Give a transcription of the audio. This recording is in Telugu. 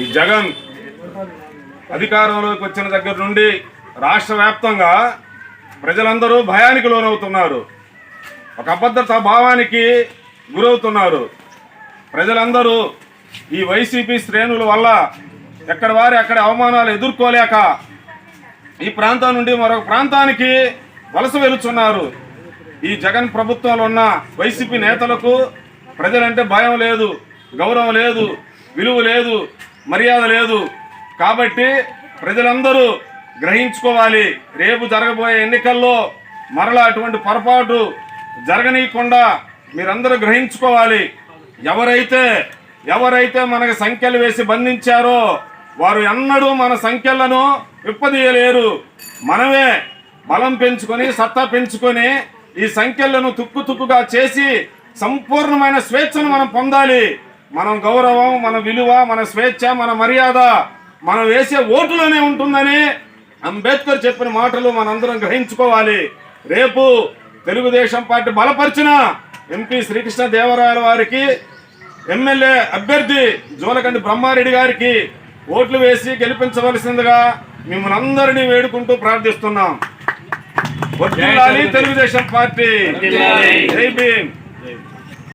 ఈ జగన్ అధికారంలోకి వచ్చిన దగ్గర నుండి రాష్ట్ర వ్యాప్తంగా ప్రజలందరూ భయానికి లోనవుతున్నారు. ఒక అభద్రతా భావానికి గురవుతున్నారు. ప్రజలందరూ ఈ వైసీపీ శ్రేణుల వల్ల ఎక్కడ వారి అక్కడ అవమానాలు ఎదుర్కోలేక ఈ ప్రాంతం నుండి మరొక ప్రాంతానికి వలస వెలుచున్నారు ఈ జగన్ ప్రభుత్వంలో ఉన్న వైసీపీ నేతలకు ప్రజలంటే భయం లేదు గౌరవం లేదు విలువ లేదు. మర్యాద లేదు. కాబట్టి ప్రజలందరూ గ్రహించుకోవాలి. రేపు జరగబోయే ఎన్నికల్లో మరలా అటువంటి పొరపాటు జరగనీయకుండా మీరందరూ గ్రహించుకోవాలి. ఎవరైతే ఎవరైతే మనకు సంఖ్యలు వేసి బంధించారో వారు ఎన్నడూ మన సంఖ్యలను విప్పదీయలేరు. మనమే బలం పెంచుకొని సత్తా పెంచుకొని ఈ సంఖ్యలను తుక్కు తుక్కుగా చేసి సంపూర్ణమైన స్వేచ్ఛను మనం పొందాలి. మనం గౌరవం మన విలువ మన స్వేచ్ఛ మన మర్యాద మనం వేసే ఓటులోనే ఉంటుందని అంబేద్కర్ చెప్పిన మాటలు మనందరం గ్రహించుకోవాలి. రేపు తెలుగుదేశం పార్టీ బలపరిచిన ఎంపీ శ్రీకృష్ణ దేవరాయల వారికి ఎమ్మెల్యే అభ్యర్థి జోలకండి బ్రహ్మారెడ్డి గారికి ఓట్లు వేసి గెలిపించవలసిందిగా మిమ్మల్ని అందరినీ వేడుకుంటూ ప్రార్థిస్తున్నాం. తెలుగుదేశం పార్టీ. జై భీమ్.